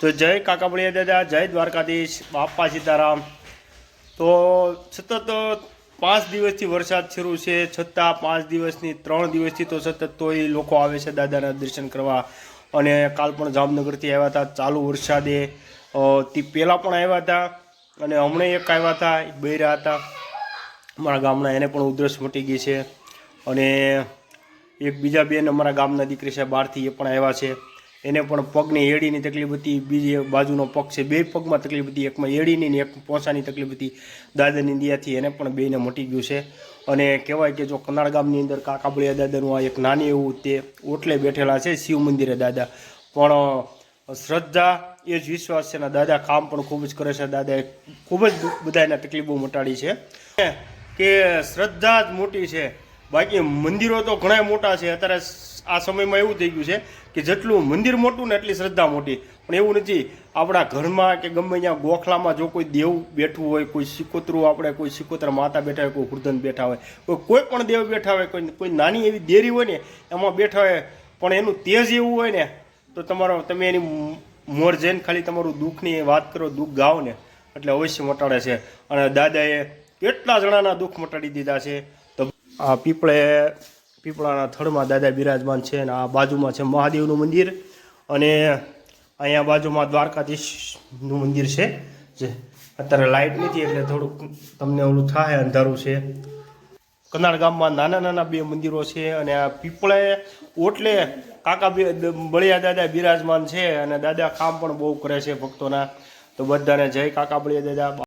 તો જય કાકાબળિયા દાદા, જય દ્વારકાધીશ, બાપા સીતારામ. તો સતત પાંચ દિવસથી વરસાદ શરૂ છે, છતાં પાંચ દિવસની, ત્રણ દિવસથી તો સતત તોય લોકો આવે છે દાદાના દર્શન કરવા. અને કાલ પણ જામનગરથી આવ્યા હતા, ચાલુ વરસાદે. તે પહેલાં પણ આવ્યા હતા અને હમણાં એક આવ્યા હતા બૈરા હતા. અમારા ગામના, એને પણ ઉધરસ મટી ગઈ છે. અને એક બીજા બેન અમારા ગામના દીકરી છે, બહારથી એ પણ આવ્યા છે. એને પણ પગની એડીની તકલીફ હતી, બીજી બાજુનો પગ છે, બે પગમાં તકલીફ હતી, એકમાં એડીની એક પોસાની તકલીફ હતી. દાદાની દિયાથી એને પણ બેને મટી ગયું છે. અને કહેવાય કે જો કનાળ ગામની અંદર કાકાબળિયા દાદાનું આ એક નાની એવું તે ઓટલે બેઠેલા છે શિવ મંદિરે દાદા. પણ શ્રદ્ધા એ જ વિશ્વાસ છે ને દાદા કામ પણ ખૂબ જ કરે છે. દાદાએ ખૂબ જ બધાના તકલીફો મટાડી છે. કે શ્રદ્ધા જ મોટી છે. બાકી મંદિરો તો ઘણા મોટા છે. અત્યારે આ સમયમાં એવું થઈ ગયું છે કે જેટલું મંદિર મોટું ને એટલી શ્રદ્ધા મોટી. પણ એવું નથી. આપણા ઘરમાં કે ગમે ત્યાં ગોખલામાં જો કોઈ દેવ બેઠું હોય, કોઈ સિકોતરું આપણે, કોઈ સિકોતર માતા બેઠા હોય, કોઈ વૃદ્ધન બેઠા હોય, કોઈ કોઈ પણ દેવ બેઠા હોય, કોઈ કોઈ નાની એવી દેરી હોય ને, એમાં બેઠા હોય, પણ એનું તેજ એવું હોય ને, તો તમારો, તમે એની મોર જઈને ખાલી તમારું દુઃખની વાત કરો, દુઃખ ગાઓ ને, એટલે અવશ્ય મટાડે છે. અને દાદાએ કેટલા જણાના દુઃખ મટાડી દીધા છે? તો આ પીપળે પીપળાના થડમાં દાદા બિરાજમાન છે અને આ બાજુમાં છે મહાદેવનું મંદિર અને અહીંયા બાજુમાં દ્વારકાધીશનું મંદિર છે. જે અત્યારે લાઇટ નથી એટલે થોડુંક તમને ઓલું થાય, અંધારું છે. કનાળ ગામમાં નાના નાના બે મંદિરો છે અને આ પીપળે ઓટલે કાકા બળિયા દાદા બિરાજમાન છે અને દાદા કામ પણ બહુ કરે છે ભક્તોના. તો બધાને જય કાકા બળિયા દાદા.